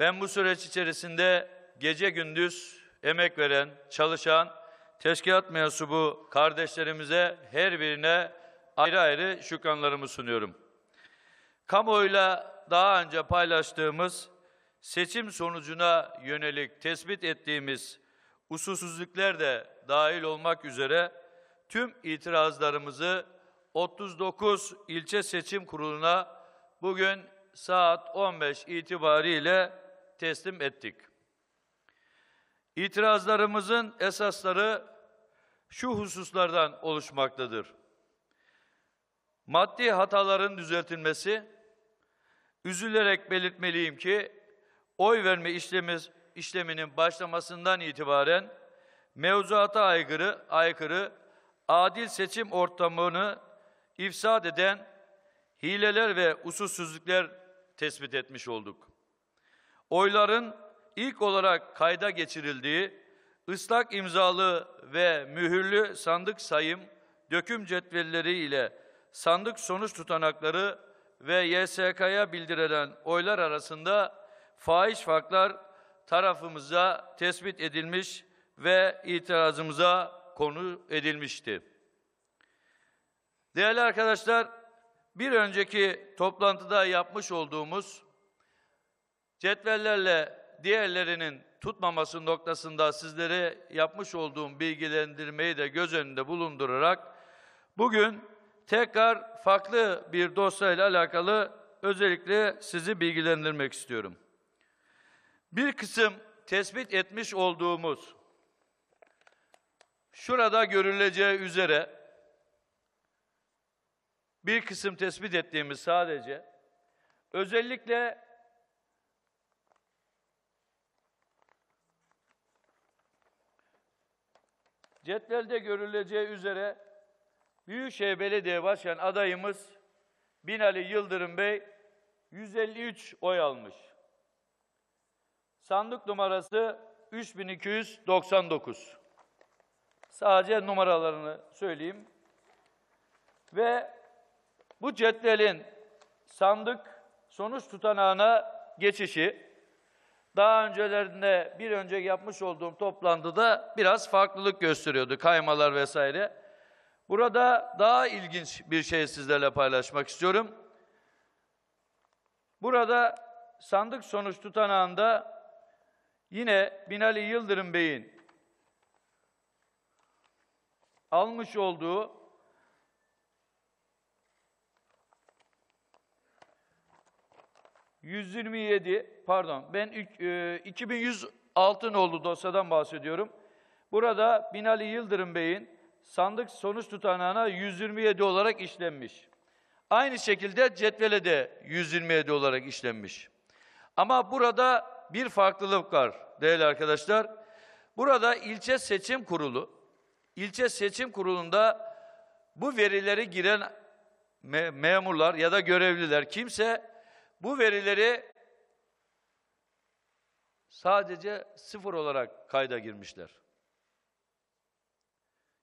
Ben bu süreç içerisinde gece gündüz emek veren, çalışan, teşkilat mensubu kardeşlerimize her birine ayrı ayrı şükranlarımı sunuyorum. Kamuoyuyla daha önce paylaştığımız seçim sonucuna yönelik tespit ettiğimiz usulsüzlükler de dahil olmak üzere tüm itirazlarımızı 39 ilçe seçim kuruluna bugün saat 15 itibariyle teslim ettik. İtirazlarımızın esasları şu hususlardan oluşmaktadır. Maddi hataların düzeltilmesi, üzülerek belirtmeliyim ki oy verme işlemiz, işleminin başlamasından itibaren mevzuata aykırı, aykırı adil seçim ortamını ifsad eden hileler ve usulsüzlükler tespit etmiş olduk. Oyların ilk olarak kayda geçirildiği ıslak imzalı ve mühürlü sandık sayım, döküm cetvelleri ile sandık sonuç tutanakları ve YSK'ya bildirilen oylar arasında fahiş farklar tarafımıza tespit edilmiş ve itirazımıza konu edilmişti. Değerli arkadaşlar, bir önceki toplantıda yapmış olduğumuz cetvellerle diğerlerinin tutmaması noktasında sizlere yapmış olduğum bilgilendirmeyi de göz önünde bulundurarak bugün tekrar farklı bir dosyayla alakalı özellikle sizi bilgilendirmek istiyorum. Bir kısım tespit etmiş olduğumuz şurada görüleceği üzere bir kısım tespit ettiğimiz sadece özellikle cetvelde görüleceği üzere Büyükşehir Belediye Başkan adayımız Binali Yıldırım Bey 153 oy almış. Sandık numarası 3299. Sadece numaralarını söyleyeyim. Ve bu cetvelin sandık sonuç tutanağına geçişi daha öncelerinde bir önce yapmış olduğum toplantıda biraz farklılık gösteriyordu kaymalar vesaire. Burada daha ilginç bir şey sizlerle paylaşmak istiyorum. Burada sandık sonuç tutanağında yine Binali Yıldırım Bey'in almış olduğu 127 pardon ben e, 2106 nolu dosyadan bahsediyorum. Burada Binali Yıldırım Bey'in sandık sonuç tutanağına 127 olarak işlenmiş. Aynı şekilde cetvele de 127 olarak işlenmiş. Ama burada bir farklılık var değerli arkadaşlar. Burada ilçe seçim kurulu, ilçe seçim kurulunda bu verileri giren me memurlar ya da görevliler kimse bu verileri sadece sıfır olarak kayda girmişler.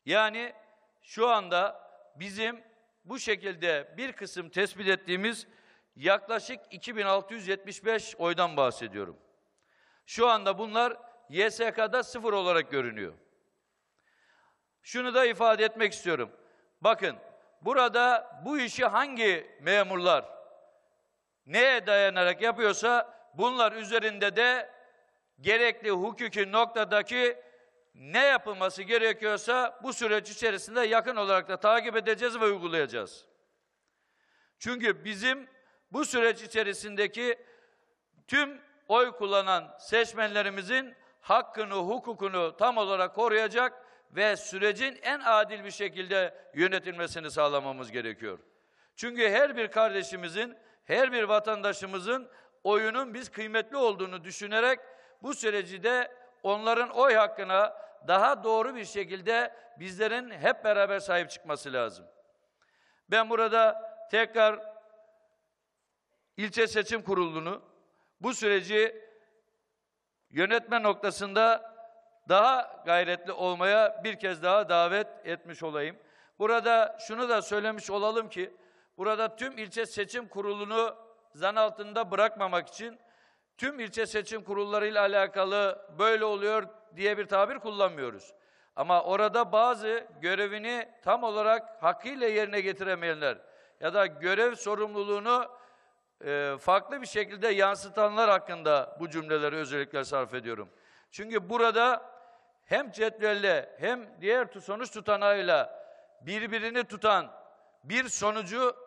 Yani şu anda bizim bu şekilde bir kısım tespit ettiğimiz yaklaşık 2675 oydan bahsediyorum. Şu anda bunlar YSK'da sıfır olarak görünüyor. Şunu da ifade etmek istiyorum. Bakın burada bu işi hangi memurlar neye dayanarak yapıyorsa bunlar üzerinde de gerekli hukuki noktadaki ne yapılması gerekiyorsa bu süreç içerisinde yakın olarak da takip edeceğiz ve uygulayacağız. Çünkü bizim bu süreç içerisindeki tüm oy kullanan seçmenlerimizin hakkını, hukukunu tam olarak koruyacak ve sürecin en adil bir şekilde yönetilmesini sağlamamız gerekiyor. Çünkü her bir kardeşimizin, her bir vatandaşımızın oyunun biz kıymetli olduğunu düşünerek bu süreci de onların oy hakkına daha doğru bir şekilde bizlerin hep beraber sahip çıkması lazım. Ben burada tekrar ilçe seçim kurulunu bu süreci yönetme noktasında daha gayretli olmaya bir kez daha davet etmiş olayım. Burada şunu da söylemiş olalım ki, burada tüm ilçe seçim kurulunu zan altında bırakmamak için tüm ilçe seçim kurullarıyla alakalı böyle oluyor diye bir tabir kullanmıyoruz. Ama orada bazı görevini tam olarak hakkıyla yerine getiremeyenler ya da görev sorumluluğunu e, farklı bir şekilde yansıtanlar hakkında bu cümleleri özellikle sarf ediyorum. Çünkü burada hem cetvelle hem diğer sonuç tutanağıyla birbirini tutan bir sonucu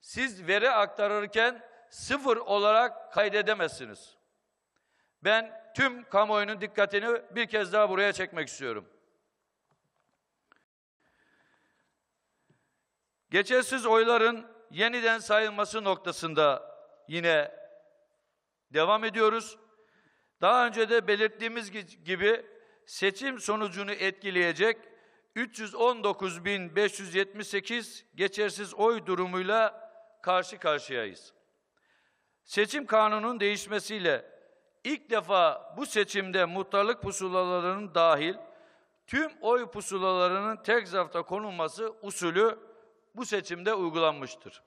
siz veri aktarırken sıfır olarak kaydedemezsiniz. Ben tüm kamuoyunun dikkatini bir kez daha buraya çekmek istiyorum. Geçersiz oyların yeniden sayılması noktasında yine devam ediyoruz. Daha önce de belirttiğimiz gi- gibi seçim sonucunu etkileyecek 319.578 geçersiz oy durumuyla karşı karşıyayız. Seçim kanunun değişmesiyle ilk defa bu seçimde muhtarlık pusulalarının dahil tüm oy pusulalarının tek zarfta konulması usulü bu seçimde uygulanmıştır.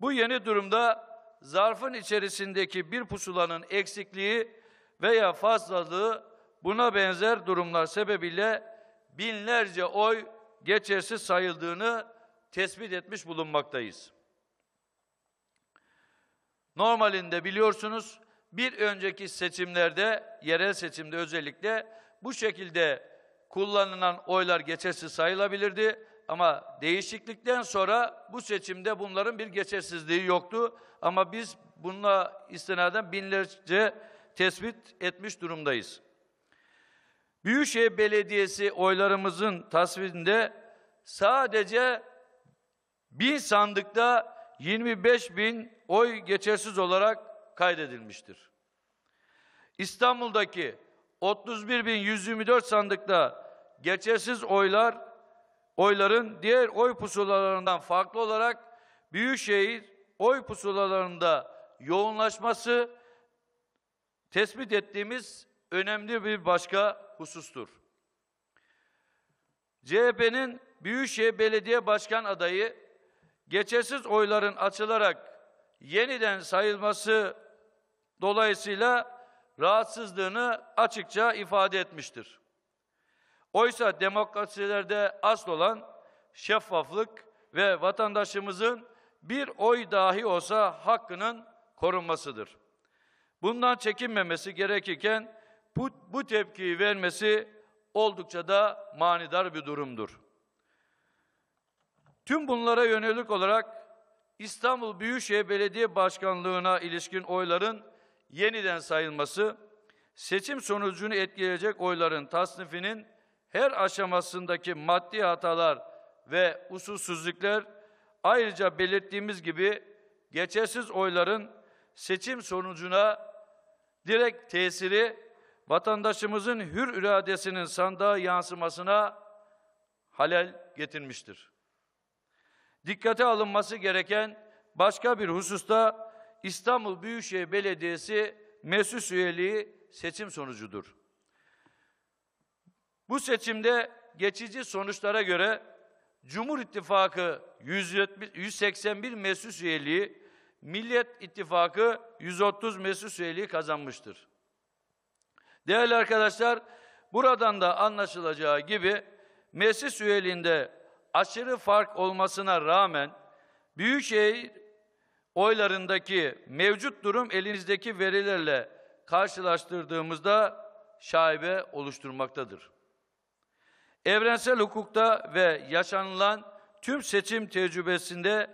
Bu yeni durumda zarfın içerisindeki bir pusulanın eksikliği veya fazlalığı buna benzer durumlar sebebiyle binlerce oy geçersiz sayıldığını tespit etmiş bulunmaktayız. Normalinde biliyorsunuz bir önceki seçimlerde, yerel seçimde özellikle bu şekilde kullanılan oylar geçersiz sayılabilirdi. Ama değişiklikten sonra bu seçimde bunların bir geçersizliği yoktu. Ama biz bununla istinaden binlerce tespit etmiş durumdayız. Büyükşehir Belediyesi oylarımızın tasvirinde sadece bin sandıkta 25 bin oy geçersiz olarak kaydedilmiştir. İstanbul'daki 31.124 sandıkta geçersiz oylar oyların diğer oy pusulalarından farklı olarak Büyükşehir oy pusulalarında yoğunlaşması tespit ettiğimiz önemli bir başka husustur. CHP'nin Büyükşehir Belediye Başkan adayı geçersiz oyların açılarak yeniden sayılması dolayısıyla rahatsızlığını açıkça ifade etmiştir. Oysa demokrasilerde asıl olan şeffaflık ve vatandaşımızın bir oy dahi olsa hakkının korunmasıdır. Bundan çekinmemesi gerekirken bu, bu tepkiyi vermesi oldukça da manidar bir durumdur. Tüm bunlara yönelik olarak İstanbul Büyükşehir Belediye Başkanlığı'na ilişkin oyların yeniden sayılması, seçim sonucunu etkileyecek oyların tasnifinin her aşamasındaki maddi hatalar ve usulsüzlükler ayrıca belirttiğimiz gibi geçersiz oyların seçim sonucuna direkt tesiri vatandaşımızın hür iradesinin sandığa yansımasına halel getirmiştir. Dikkate alınması gereken başka bir hususta İstanbul Büyükşehir Belediyesi meclis üyeliği seçim sonucudur. Bu seçimde geçici sonuçlara göre Cumhur İttifakı 170 181 meclis üyeliği, Millet İttifakı 130 meclis üyeliği kazanmıştır. Değerli arkadaşlar, buradan da anlaşılacağı gibi meclis üyeliğinde aşırı fark olmasına rağmen Büyükşehir oylarındaki mevcut durum elinizdeki verilerle karşılaştırdığımızda şaibe oluşturmaktadır. Evrensel hukukta ve yaşanılan tüm seçim tecrübesinde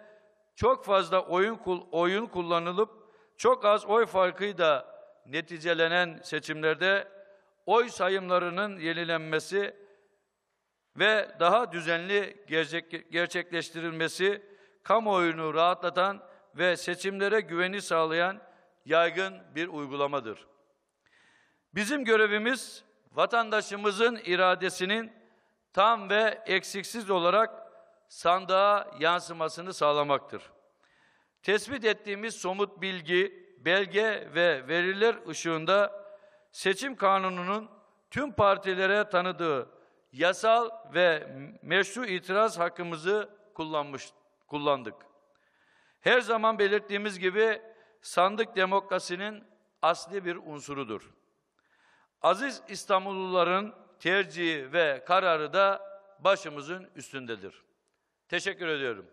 çok fazla oyun oyun kullanılıp çok az oy farkıyla neticelenen seçimlerde oy sayımlarının yenilenmesi ve daha düzenli gerçek- gerçekleştirilmesi kamuoyunu rahatlatan ve seçimlere güveni sağlayan yaygın bir uygulamadır. Bizim görevimiz vatandaşımızın iradesinin tam ve eksiksiz olarak sandığa yansımasını sağlamaktır. Tespit ettiğimiz somut bilgi, belge ve veriler ışığında seçim kanununun tüm partilere tanıdığı yasal ve meşru itiraz hakkımızı kullanmış kullandık. Her zaman belirttiğimiz gibi sandık demokrasinin asli bir unsurudur. Aziz İstanbulluların tercihi ve kararı da başımızın üstündedir. Teşekkür ediyorum.